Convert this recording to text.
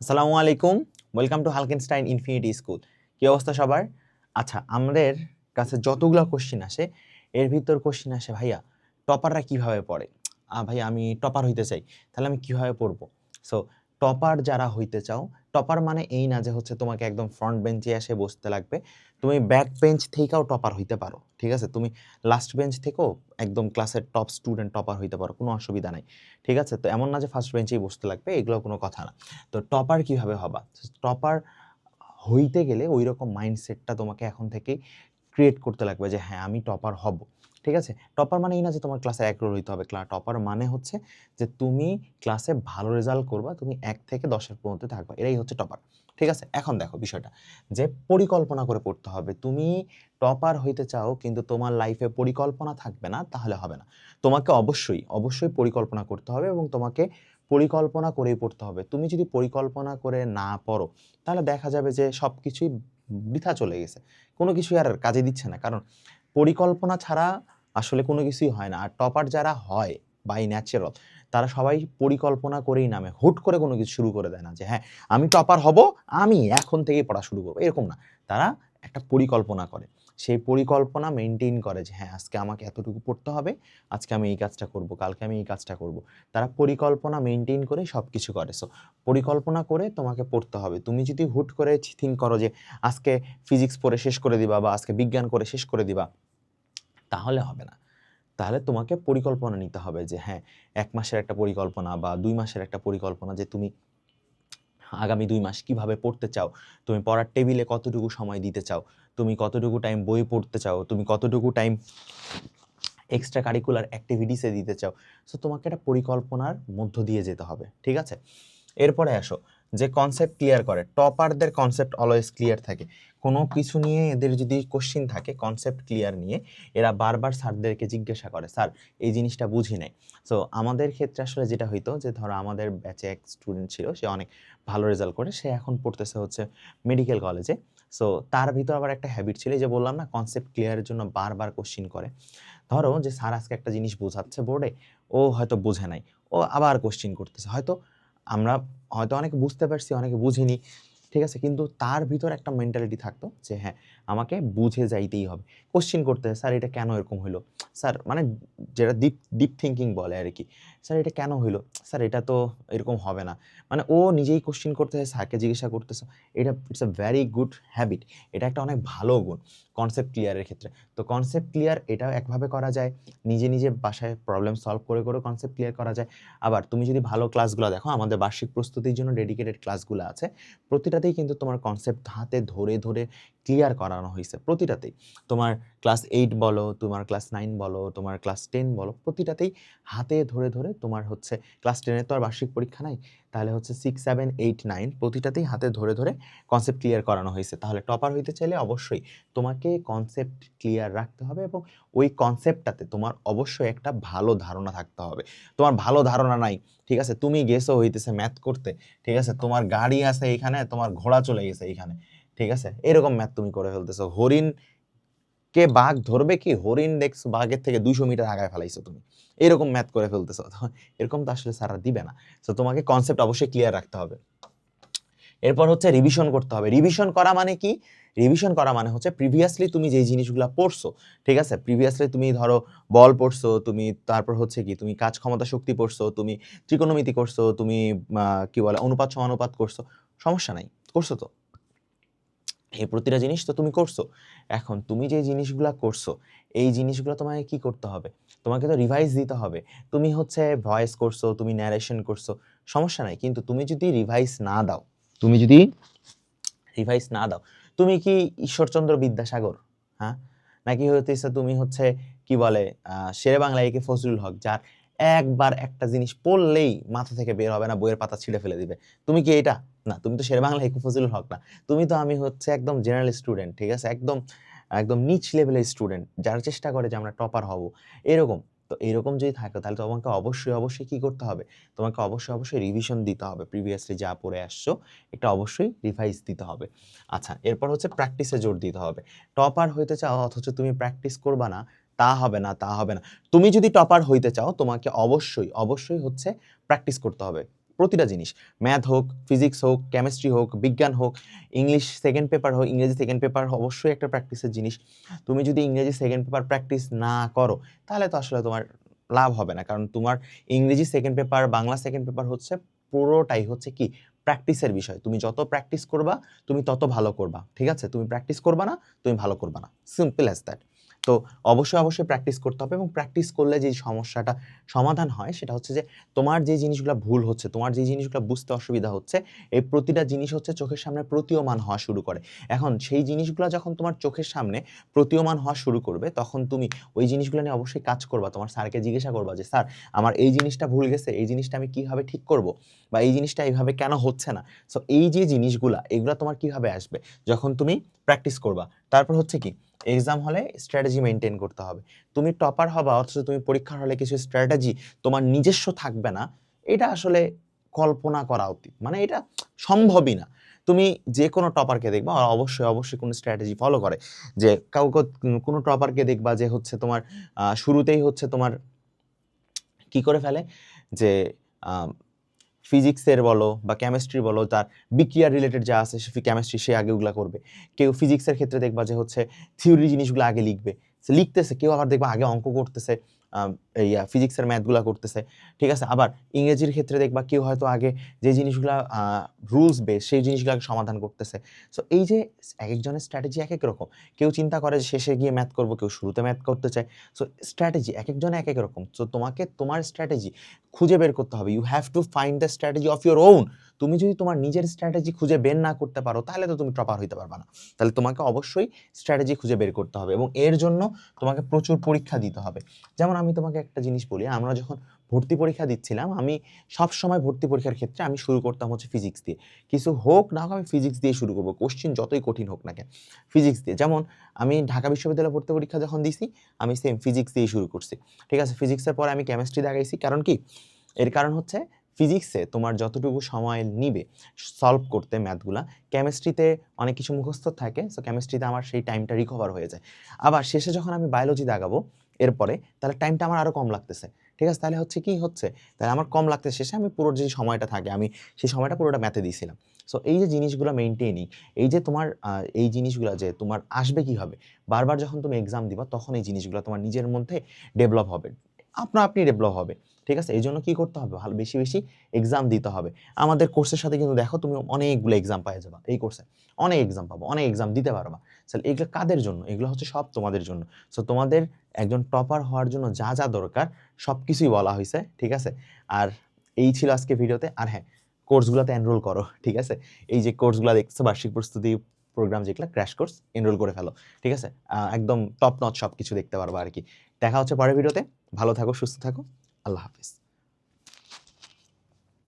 আসসালামু আলাইকুম। Welcome to Halkenstein infinity school কি অবস্থা সবার? আচ্ছা আমাদের কাছে যতগুলো কোশ্চিন আসে, এর ভিতর কোশ্চিন আসে, ভাইয়া টপাররা কীভাবে পড়ে? ভাই আমি টপার হইতে চাই। তাহলে আমি কীভাবে পড়ব? সো টপার যারা হইতে চাও, টপার মানে এই না যে হচ্ছে তোমাকে একদম ফ্রন্ট বেঞ্চে এসে বসতে লাগবে। তুমি ব্যাক বেঞ্চ থেকেও টপার হইতে পারো, ঠিক আছে? তুমি লাস্ট বেঞ্চ থেকেও একদম ক্লাসের টপ স্টুডেন্ট টপার হইতে পারো, কোনো অসুবিধা নাই, ঠিক আছে? তো এমন না যে ফার্স্ট বেঞ্চেই বসতে লাগবে এগুলো কোনো কথা না। তো টপার কীভাবে হবা? টপার হইতে গেলে ওই রকম মাইন্ডসেটটা তোমাকে এখন থেকেই ক্রিয়েট করতে লাগবে যে হ্যাঁ আমি টপার হব। ঠিক আছে? টপার মানে এই না যে তোমার ক্লাসে এক রোল হইতে হবে। টপার মানে হচ্ছে যে তুমি ক্লাসে ভালো রেজাল্ট করবা, তুমি এক থেকে দশের মধ্যে থাকবা। এটাই হচ্ছে টপার ঠিক আছে? এখন দেখো বিষয়টা। যে পরিকল্পনা করে পড়তে হবে। তুমি টপার হইতে চাও, কিন্তু তোমার লাইফে পরিকল্পনা থাকবে না, তাহলে হবে না। তোমাকে অবশ্যই অবশ্যই পরিকল্পনা করতে হবে এবং তোমাকে পরিকল্পনা করেই পড়তে হবে। তুমি যদি পরিকল্পনা করে না পড়ো, তাহলে দেখা যাবে যে সব কিছুই বৃথা চলে গেছে। কোনো কিছুই আর কাজে দিচ্ছে না। কারণ পরিকল্পনা ছাড়া আসলে কোনো কিছুই হয় না। আর টপার যারা হয় বাই ন্যাচারাল তারা সবাই পরিকল্পনা করেই নামে। হুট করে কোনো কিছু শুরু করে দেয় না যে হ্যাঁ আমি টপার হব, আমি এখন থেকেই পড়া শুরু করব। এরকম না। তারা একটা পরিকল্পনা করে। সেই পরিকল্পনা মেনটেন করে যে হ্যাঁ আজকে আমাকে এতটুকু পড়তে হবে, আজকে আমি এই কাজটা করব, কালকে আমি এই কাজটা করব। তারা পরিকল্পনা মেনটেন করে সব কিছু করে। সো পরিকল্পনা করে তোমাকে পড়তে হবে। তুমি যদি হুট করে থিঙ্ক করো যে, আজকে ফিজিক্স পড়ে শেষ করে দিবা বা আজকে বিজ্ঞান করে শেষ করে দিবা তাহলে হবে না। তাহলে তোমাকে পরিকল্পনা নিতে হবে যে হ্যাঁ এক মাসের একটা পরিকল্পনা বা দুই মাসের একটা পরিকল্পনা যে, তুমি আগামী দুই মাস কীভাবে পড়তে চাও? তুমি পড়ার টেবিলে কতটুকু সময় দিতে চাও? তুমি কতটুকু টাইম বই পড়তে চাও? তুমি কতটুকু টাইম এক্সট্রা কারিকুলার অ্যাক্টিভিটিসে দিতে চাও? সো তোমাকে একটা পরিকল্পনার মধ্য দিয়ে যেতে হবে, ঠিক আছে? এরপরে আসো। যে কনসেপ্ট ক্লিয়ার করে টপারদের কনসেপ্ট অলওয়েজ ক্লিয়ার থাকে। কোনো কিছু নিয়ে এদের যদি কোশ্চিন থাকে কনসেপ্ট ক্লিয়ার নিয়ে, এরা বারবার স্যারদেরকে জিজ্ঞাসা করে, স্যার, এই জিনিসটা বুঝি নাই। সো আমাদের ক্ষেত্রে আসলে যেটা হইতো যে, ধরো আমাদের ব্যাচে এক স্টুডেন্ট ছিল, সে অনেক ভালো রেজাল্ট করে, সে এখন পড়তেছে হচ্ছে মেডিকেল কলেজে সো তার ভিতর আবার একটা হ্যাবিট ছিল যে বললাম না কনসেপ্ট ক্লিয়ারের জন্য বারবার কোশ্চিন করে। ধরো যে, স্যার আজকে একটা জিনিস বোঝাচ্ছে বোর্ডে ও হয়তো বোঝে নাই, ও আবার কোশ্চিন করতেছে। হয়তো আমরা হয়তো অনেকে বুঝতে পারছি অনেকে বুঝিনি। ঠিক আছে? কিন্তু তার ভিতর একটা মেন্টালিটি থাকতো যে হ্যাঁ আমাকে বুঝে যাইতেই হবে। কোশ্চিন করতে, স্যার, এটা কেন এরকম হইল? স্যার মানে যেটা ডিপ ডিপ থিঙ্কিং বলে আর কি, স্যার, এটা কেন হইল? স্যার, এটা তো এরকম হবে না। মানে ও নিজেই কোশ্চিন করতেছে, স্যারকে জিজ্ঞাসা করতেছে। এটা it's a very good habit এটা একটা অনেক ভালো গুণ কনসেপ্ট ক্লিয়ারের ক্ষেত্রে। তো কনসেপ্ট ক্লিয়ার এটাও একভাবে করা যায়, নিজে নিজে বাসায় প্রবলেম সলভ করে করে কনসেপ্ট ক্লিয়ার করা যায়। আবার তুমি যদি ভালো ক্লাসগুলো দেখো, আমাদের বার্ষিক প্রস্তুতির জন্য ডেডিকেটেড ক্লাসগুলো আছে প্রতিটাতেই কিন্তু তোমার কনসেপ্ট হাতে ধরে ধরে ক্লিয়ার করানো হয়েছে প্রতিটাতেই। তোমার ক্লাস এইট বলো, তোমার ক্লাস নাইন বলো, তোমার ক্লাস টেন বলো, প্রতিটাতেই হাতে ধরে ধরে তোমার হচ্ছে ক্লাস টেনের তো আর বার্ষিক পরীক্ষা নাই, তাহলে হচ্ছে সিক্স সেভেন এইট নাইন প্রতিটাতেই হাতে ধরে ধরে কনসেপ্ট ক্লিয়ার করানো হয়েছে। তাহলে টপার হইতে চাইলে অবশ্যই তোমাকে কনসেপ্ট ক্লিয়ার রাখতে হবে এবং ওই কনসেপ্টটাতে তোমার অবশ্যই একটা ভালো ধারণা থাকতে হবে। তোমার ভালো ধারণা নাই, ঠিক আছে? তুমি গেছো হইতেছে ম্যাথ করতে, ঠিক আছে? তোমার গাড়ি আছে এখানে, তোমার ঘোড়া চলে গেছে এইখানে ঠিক আছে? এরকম ম্যাথ তুমি করে ফেলতেছো। হরিণ কে বাঘ ধরবে কি? হরিণ দেখছ বাঘের থেকে দুইশো মিটার আগায় ফেলাইছো তুমি। এরকম ম্যাথ করে ফেলতেছো। এরকম তো আসলে সারা দিবে না। তো তোমাকে কনসেপ্ট অবশ্যই ক্লিয়ার রাখতে হবে। এরপর হচ্ছে রিভিশন করতে হবে। রিভিশন করা মানে কি? রিভিশন করা মানে হচ্ছে প্রিভিয়াসলি তুমি যেই জিনিসগুলো পড়ছো, ঠিক আছে? প্রিভিয়াসলি তুমি ধরো বল পড়ছো, তুমি তারপর হচ্ছে কি? তুমি কাজ ক্ষমতা শক্তি পড়ছো, তুমি ত্রিকোণমিতি করছ, তুমি কি বলে, অনুপাত সমানুপাত করছ। সমস্যা নাই। করছ তো? এই প্রতিটা জিনিস তো তুমি করছ। এখন তুমি যে জিনিসগুলো করছ, এই জিনিসগুলো তোমাকে কি করতে হবে? তোমাকে তো রিভাইজ দিতে হবে। তুমি হচ্ছে ভয়েস করছ, তুমি ন্যারেশন করছ, সমস্যা নাই। কিন্তু তুমি যদি রিভাইজ না দাও, তুমি যদি রিভাইজ না দাও, তুমি কি ঈশ্বরচন্দ্র বিদ্যাসাগর? হ্যাঁ? নাকি হইতেছে তুমি হচ্ছে, কি বলে শেরে বাংলা একে ফজলুল হক, যার একবার একটা জিনিস পড়লেই মাথা থেকে বের হবে না, বইয়ের পাতা ছিঁড়ে ফেলে দিবে। তুমি কি এটা? না, তুমি তো শেরে বাংলা একে ফজলুল হক না। তুমি তো আমি হচ্ছে একদম জেনারেল স্টুডেন্ট ঠিক আছে? একদম একদম নিচ লেভেলের স্টুডেন্ট যারা চেষ্টা করে যে আমরা টপার হব। এরকম, তো এরকম যদি থাকে, তাহলে তোমাকে অবশ্যই অবশ্যই কি করতে হবে? তোমাকে অবশ্যই অবশ্যই রিভিশন দিতে হবে। প্রিভিয়াসলি যা পড়ে আসছো, এটা অবশ্যই রিভাইজ দিতে হবে। আচ্ছা এরপর হচ্ছে প্র্যাকটিসে জোর দিতে হবে। টপার হইতে চাও, অথচ তুমি প্র্যাকটিস করবা না, তা হবে না, তা হবে না। তুমি যদি টপার হইতে চাও, তোমাকে অবশ্যই অবশ্যই হচ্ছে প্র্যাকটিস করতে হবে। প্রতিটা জিনিস। ম্যাথ হোক, ফিজিক্স হোক, কেমিস্ট্রি হোক, বিজ্ঞান হোক, ইংলিশ সেকেন্ড পেপার হোক, ইংরেজি সেকেন্ড পেপার অবশ্যই একটা প্র্যাকটিসের জিনিস। তুমি যদি ইংরেজি সেকেন্ড পেপার প্র্যাকটিস না করো, তাহলে তো আসলে তোমার লাভ হবে না। কারণ তোমার ইংরেজি second paper Bangla second paper হচ্ছে, পুরোটাই হচ্ছে কি? প্র্যাকটিসের বিষয়। তুমি যত প্র্যাকটিস করবা, তুমি তত ভালো করবা। ঠিক আছে? তুমি প্র্যাকটিস করবা না, তুমি ভালো করবা না। সিম্পল অ্যাজ দ্যাট তো অবশ্যই অবশ্যই প্র্যাকটিস করতে হবে এবং প্র্যাকটিস করলে যে সমস্যাটা সমাধান হয় সেটা হচ্ছে যে তোমার যে জিনিসগুলো ভুল হচ্ছে, তোমার যে জিনিসগুলো বুঝতে অসুবিধা হচ্ছে, এই প্রতিটা জিনিস হচ্ছে চোখের সামনে প্রতীয়মান হওয়া শুরু করে। এখন সেই জিনিসগুলো যখন তোমার চোখের সামনে প্রতীয়মান হওয়া শুরু করবে, তখন তুমি ওই জিনিসগুলো নিয়ে অবশ্যই কাজ করবা। তোমার স্যারকে জিজ্ঞাসা করবা যে, স্যার, আমার এই জিনিসটা ভুল গেছে, এই জিনিসটা আমি কীভাবে ঠিক করব বা এই জিনিসটা এইভাবে কেন হচ্ছে না? সো এই যে জিনিসগুলা, এগুলো তোমার কীভাবে আসবে? যখন তুমি প্র্যাকটিস করবা তারপর হচ্ছে কি এক্সাম হলে স্ট্র্যাটেজি মেনটেন করতে হবে। তুমি টপার হবা, অথচ তুমি পরীক্ষার হলে কিছু স্ট্র্যাটেজি তোমার নিজস্ব থাকবে না, এটা আসলে কল্পনা করা উচিত মানে এটা সম্ভবই না। তুমি যে কোনো টপারকে দেখবা ওরা অবশ্যই অবশ্যই কোনো স্ট্র্যাটেজি ফলো করে যে কাউকে কোনো টপারকে দেখবা যে হচ্ছে তোমার শুরুতেই হচ্ছে তোমার কি করে ফেলে? যে ফিজিক্সের বলো বা কেমিস্ট্রি বলো, তার বিক্রিয়া রিলেটেড যা আছে, সে কেমিস্ট্রি সে আগে ওগুলা করবে। কেউ ফিজিক্সের ক্ষেত্রে দেখবা যে হচ্ছে থিওরি জিনিসগুলো আগে লিখবে। সে লিখতেছে, কেউ আবার দেখবা আগে অঙ্ক করতেছে এই ফিজিক্সের ম্যাথগুলো করতেছে, ঠিক আছে? আবার ইংরেজির ক্ষেত্রে দেখবা কেউ হয়তো আগে যে জিনিসগুলো রুলস বেস সেই জিনিসগুলো আগে সমাধান করতেছে। সো এই যে এক একজনের স্ট্র্যাটেজি এক এক রকম। কেউ চিন্তা করে যে শেষে গিয়ে ম্যাথ করব, কেউ শুরুতে ম্যাথ করতে চায়। সো স্ট্র্যাটেজি এক একজন এক এক রকম। সো তোমাকে তোমার স্ট্র্যাটেজি খুঁজে বের করতে হবে। You have to find the strategy of your own তুমি যদি তোমার নিজের স্ট্র্যাটেজি খুঁজে বের না করতে পারো, তাহলে তো তুমি টপার হইতে পারবে না। তাহলে তোমাকে অবশ্যই স্ট্র্যাটেজি খুঁজে বের করতে হবে এবং এর জন্য তোমাকে প্রচুর পরীক্ষা দিতে হবে। যেমন আমি তোমাকে একটা জিনিস বলি, আমরা যখন ভর্তি পরীক্ষা দিচ্ছিলাম, আমি সব সময় ভর্তি পরীক্ষার ক্ষেত্রে আমি শুরু করতাম হচ্ছে ফিজিক্স দিয়ে। কিছু হোক না হোক আমি ফিজিক্স দিয়ে শুরু করব কোশ্চিন যতই কঠিন হোক না কেন ফিজিক্স দিয়ে। যেমন আমি ঢাকা বিশ্ববিদ্যালয়ে ভর্তি পরীক্ষা যখন দিছি, আমি সেম ফিজিক্স দিয়ে শুরু করছি। ঠিক আছে ফিজিক্সের পরে আমি কেমিস্ট্রি দেখাইছি, কারণ কি? এর কারণ হচ্ছে ফিজিক্সে তোমার যতটুকু সময় নিবে সলভ করতে ম্যাথগুলা কেমিস্ট্রিতে অনেক কিছু মুখস্থ থাকে সো কেমিস্ট্রিতে আমার সেই টাইমটা রিকভার হয়ে যায়। আবার শেষে যখন আমি বায়োলজি দাগাবো এরপরে তাহলে টাইমটা আমার আরও কম লাগতেছে। ঠিক আছে? তাহলে হচ্ছে কি হচ্ছে? তাহলে আমার কম লাগতে শেষে আমি পুরো যে সময়টা থাকে, আমি সেই সময়টা পুরোটা ম্যাথে দিয়েছিলাম। সো এই যে জিনিসগুলো মেনটেনই এই যে তোমার এই জিনিসগুলো যে তোমার আসবে কীভাবে? বারবার যখন তুমি এক্সাম দিবা, তখন এই জিনিসগুলো তোমার নিজের মধ্যে ডেভেলপ হবে। আপনা আপনি ডেভেলপ হবে। ঠিক আছে? এই জন্য কী করতে হবে? ভালো বেশি বেশি এক্সাম দিতে হবে। আমাদের কোর্সের সাথে কিন্তু দেখো, তুমি অনেকগুলো এক্সাম পাই যাবা এই কোর্সে অনেক এক্সাম পাবো, অনেক এক্সাম দিতে পারবা। তাহলে এগুলো কাদের জন্য? এগুলো হচ্ছে সব তোমাদের জন্য। সো তোমাদের একজন টপার হওয়ার জন্য যা যা দরকার সব কিছুই বলা হয়েছে ঠিক আছে? আর এই ছিল আজকে ভিডিওতে। আর হ্যাঁ কোর্সগুলোতে এনরোল করো, ঠিক আছে? এই যে কোর্সগুলো দেখছ, বার্ষিক প্রস্তুতি প্রোগ্রাম যেগুলো ক্র্যাশ কোর্স এনরোল করে ফেলো, ঠিক আছে? একদম টপ নট সব কিছু দেখতে পারব আর কি। দেখা হচ্ছে পরের ভিডিওতে। ভালো থাকো, সুস্থ থাকো। আল্লাহ হাফিজ।